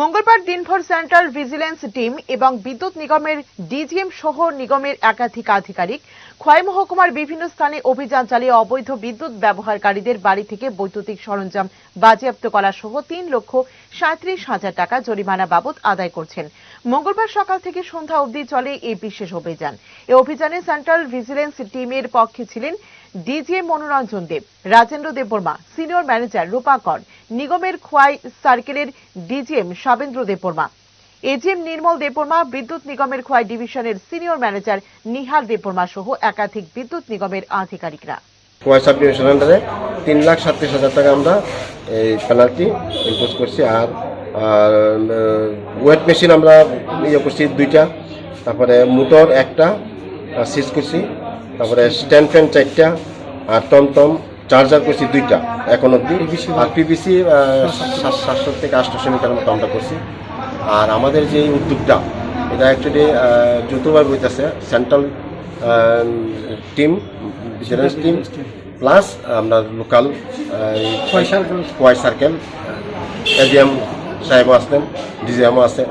মঙ্গলবার দিনভর central vigilance team এবং বিদ্যুৎ নিগমের ডিজিএম সহ নিগমের একাধিক আধিকারিক খোয়াই মহকুমার বিভিন্ন স্থানে অভিযান চালিয়ে অবৈধ বিদ্যুৎ ব্যবহারকারীদের বাড়ি থেকে বৈদ্যুতিক সরঞ্জাম বাজেয়াপ্ত করা সহ তিন লক্ষ সাঁত্রিশ হাজার টাকা জরিমানা বাবদ আদায় করছেন। মঙ্গলবার সকাল থেকে সন্ধ্যা অবধি চলে এই বিশেষ অভিযান। এই অভিযানে সেন্ট্রাল ভিজিলেন্স টিমের পক্ষে ছিলেন DGM Manoranjan Deb, Rajendra Debbarma, senior manager Rupakar নিগমের খোয়াই সার্কেলের ডিজিএম সাবেন্দ্র দেববর্মা। এজিএম নির্মল দেববর্মা, বিদ্যুৎ নিগমের খোয়াই ডিভিশনের সিনিয়র ম্যানেজার নিহার দেববর্মা সহ একাধিক বিদ্যুৎ নিগমের আধিকারিকরা। কোয়াই সাব ডিভিশন আন্ডারে তিন লাখ সাতত্রিশ হাজার টাকা আমরা এই পেনাল্টি ইম্পোজ করছি আর আর ওয়েট মেশিন আমরা ইয়ে করছি দুইটা, তারপরে মোটর একটা সিজ করছি, তারপরে স্ট্যান্ড ফ্যান চারটা, আর টমটম চার্জার করছি দুইটা এখন অব্দি আর পিবিসি সাতশো থেকে আটশো মিটার মতো আমরা করছি। আর আমাদের যে উদ্যোগটা এটা অ্যাকচুয়ালি যৌথভাবে বইতেছে central team vigilance team plus আমরা লোকাল কোয়াই সার্কেল এজিএম সাহেবও আসতেন ডিজিএমও আছে।